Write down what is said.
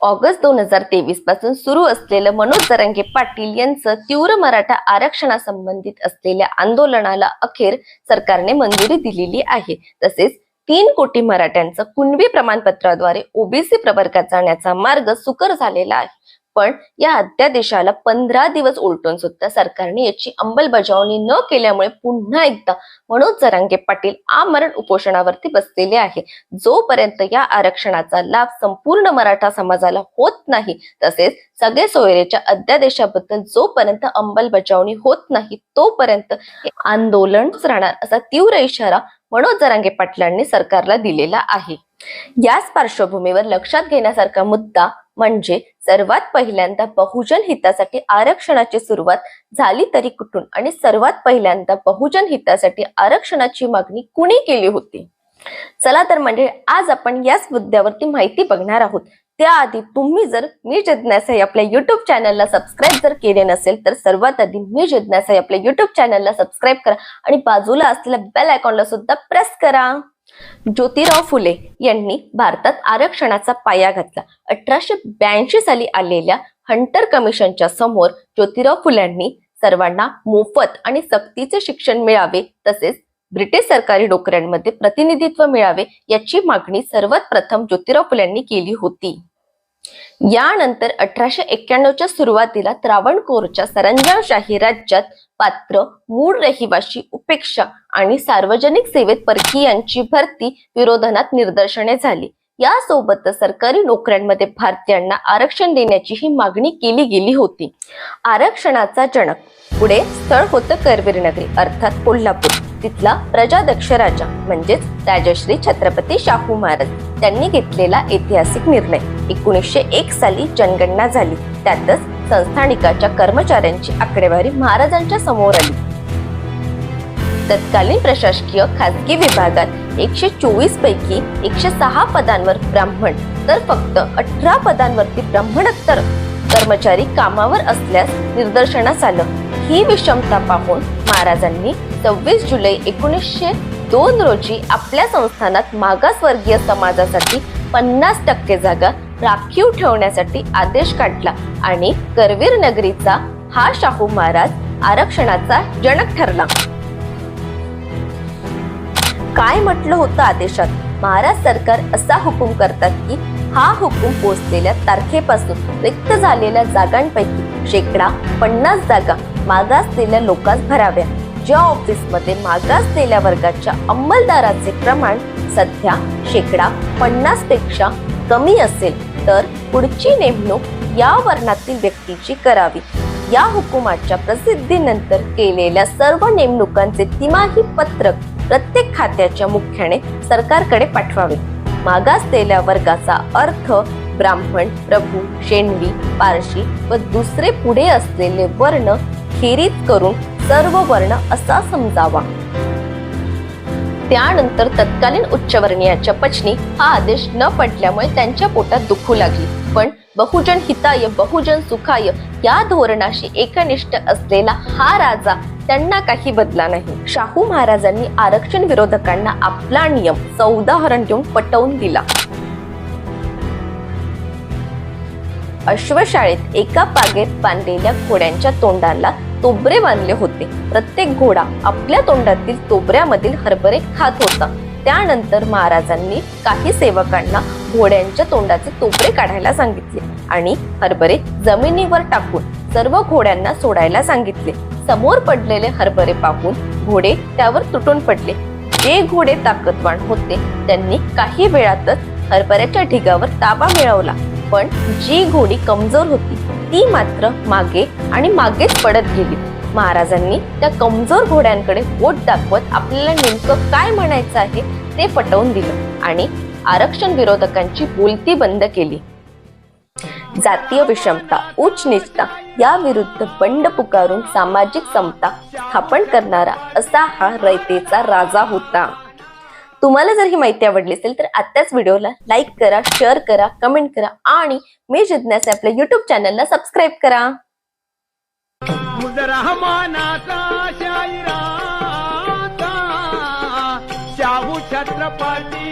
August दोन हजार तेवीसपासून सुरू असलेलं मनोज जरांगे पाटील यांचं तीव्र मराठा आरक्षणासंबंधित असलेल्या आंदोलनाला अखेर सरकारने मंजुरी दिलेली आहे. तसेच तीन कोटी मराठ्यांचं कुणबी प्रमाणपत्राद्वारे ओबीसी प्रवर्गात जाण्याचा मार्ग सुकर झालेला आहे. पण या अध्यादेशाला पंधरा दिवस उलटून सुद्धा सरकारने याची अंमलबजावणी न केल्यामुळे पुन्हा एकदा मनोज जरांगे पाटील आमरण उपोषणावरती बसलेले आहे. जोपर्यंत या आरक्षणाचा लाभ संपूर्ण मराठा समाजाला होत नाही तसेच सगळे सोयरेच्या अध्यादेशाबद्दल जोपर्यंत अंमलबजावणी होत नाही तोपर्यंत आंदोलनच राहणार असा तीव्र इशारा मनोज जरांगे पाटलांनी सरकारला दिलेला आहे. याच पार्श्वभूमीवर लक्षात घेण्यासारखा मुद्दा म्हणजे सर्वात पहिल्यांदा बहुजन हितासाठी आरक्षणाची सुरुवात झाली तरी कुठून? आणि सर्वात पहिल्यांदा बहुजन हितासाठी आरक्षणाची मागणी कुणी केली होती? चला तर म्हणजे आज आपण याच मुद्द्यावरती माहिती बघणार आहोत. त्याआधी तुम्ही जर मी जिज्ञासा आपल्या युट्यूब चॅनलला सबस्क्राईब जर केले नसेल तर सर्वात आधी मी जिज्ञासा आपल्या युट्यूब चॅनलला सबस्क्राईब करा आणि बाजूला असलेल्या बेल आयकॉनला सुद्धा प्रेस करा. ज्योतिराव फुले यांनी भारतात आरक्षणाचा पाया घातला. अठराशे ब्याऐंशी साली आलेल्या हंटर कमिशनच्या समोर ज्योतिराव फुल्यांनी सर्वांना मोफत आणि सक्तीचे शिक्षण मिळावे तसेच ब्रिटिश सरकारी नोकऱ्यांमध्ये प्रतिनिधित्व मिळावे याची मागणी सर्वात प्रथम ज्योतिराव फुल्यांनी केली होती. यानंतर अठराशे एक्क्याण्णवच्या सुरुवातीला त्रावणकोरच्या सरंजामशाही राज्यात पात्र मूळ रहिवाशी उपेक्षा आणि सार्वजनिक सेवेत परकीयांची भरती विरोधात निदर्शने झाली. यासोबतच सरकारी नोकऱ्यांमध्ये भारतीयांना आरक्षण देण्याची ही मागणी केली गेली होती. आरक्षणाचा जनक. पुढे स्थळ होतं करवीर नगरी अर्थात कोल्हापूर. तिथला प्रजादक्ष राजा म्हणजेच राजश्री छत्रपती शाहू महाराज त्यांनी घेतलेला ऐतिहासिक निर्णय. एकोणीसशे एक साली जनगणना झाली. त्यातच संस्थानिकाच्या कर्मचाऱ्यांची आकडेवारी महाराजांच्या समोर आली. तत्कालीन प्रशासकीय खासगी विभागात एकशे चोवीस पैकी एकशे सहा पदांवर ब्राह्मण तर फक्त अठरा पदांवरती ब्राह्मणोत्तर कर्मचारी कामावर असल्यास निदर्शनास आलं. ही विषमता पाहून महाराजांनी सव्वीस जुलै एकोणीसशे दोन रोजी आपल्या संस्थानात मागासवर्गीय समाजासाठी पन्नास टक्के जागा राखीव ठेवण्यासाठी आदेश काढला आणि करवीर नगरीचा हा शाहू महाराज आरक्षणाचा जनक ठरला. काय म्हटलं होतं आदेशात? महाराज सरकार असा हुकूम करतात की हा हुकूम पोचलेल्या तारखेपासून रिक्त झालेल्या जागांपैकी शेकडा पन्नास जागा मागासलेल्या लोकांस भराव्या. ज्या ऑफिसमध्ये मागासलेल्या वर्गाच्या अंमलदाराचे प्रमाण सध्या शेकडा पन्नासपेक्षा कमी असेल तर पुढची नेमणूक या वर्णातील व्यक्तीची करावी. या हुकुमाच्या प्रसिद्धीनंतर केलेल्या सर्व नेमणुकांचे तिमाही पत्रक प्रत्येक खात्याच्या मुख्याने सरकारकडे पाठवावे. मागासलेल्या वर्गाचा अर्थ ब्राह्मण प्रभू शेणवी पारशी व दुसरे पुढे असलेले वर्ण खेरीत करून सर्व वर्ण असा समजावा. त्यानंतर तत्कालीन उच्चवर्णीयाच्या पचनी हा आदेश न पटल्यामुळे त्यांच्या पोटात दुखू लागली. पण बहुजन हिताय बहुजन सुखाय या धोरणाशी एकनिष्ठ असलेला हा राजा त्यांना काही बदला नाही. शाहू महाराजांनी आरक्षण विरोधकांना आपला नियम उदाहरण देऊन पटवून दिला. अश्वशाळेत एका पागेत बांधलेल्या घोड्यांच्या तोंडाला तोबरे बांधले होते. प्रत्येक घोडा आपल्या तोंडातील तोबऱ्यामधील हरभरे खात होता. त्यानंतर महाराजांनी काही सेवकांना घोड्यांच्या तोंडाचे तोबरे काढायला सांगितले आणि हरभरे जमिनीवर टाकून सर्व घोड्यांना सोडायला सांगितले. समोर पडलेले हरभरे पाहून घोडे त्यावर तुटून पडले. जे घोडे ताकदवान होते त्यांनी काही वेळातच हरभऱ्याच्या ढिगावर ताबा मिळवला. पण जी घोडी कमजोर होती ती मात्र मागे आणि मागेच पडत गेली. महाराजांनी त्या कमजोर घोड्यांकडे बोट दाखवत आपल्याला नेमकं काय म्हणायचं आहे ते पटवून दिलं आणि आरक्षण विरोधकांची बोलती बंद केली. जातीय विषमता उच्च निचता याविरुद्ध बंड पुकारून सामाजिक समता स्थापन करणारा असा हा रयतेचा राजा होता. तुम्हाला जर ही माहिती आवडली असेल तर आत्ताच व्हिडिओला लाईक करा शेअर करा कमेंट करा आणि मी जिज्ञासा आपल्या युट्यूब चॅनलला सबस्क्राईब करा. छत्रपती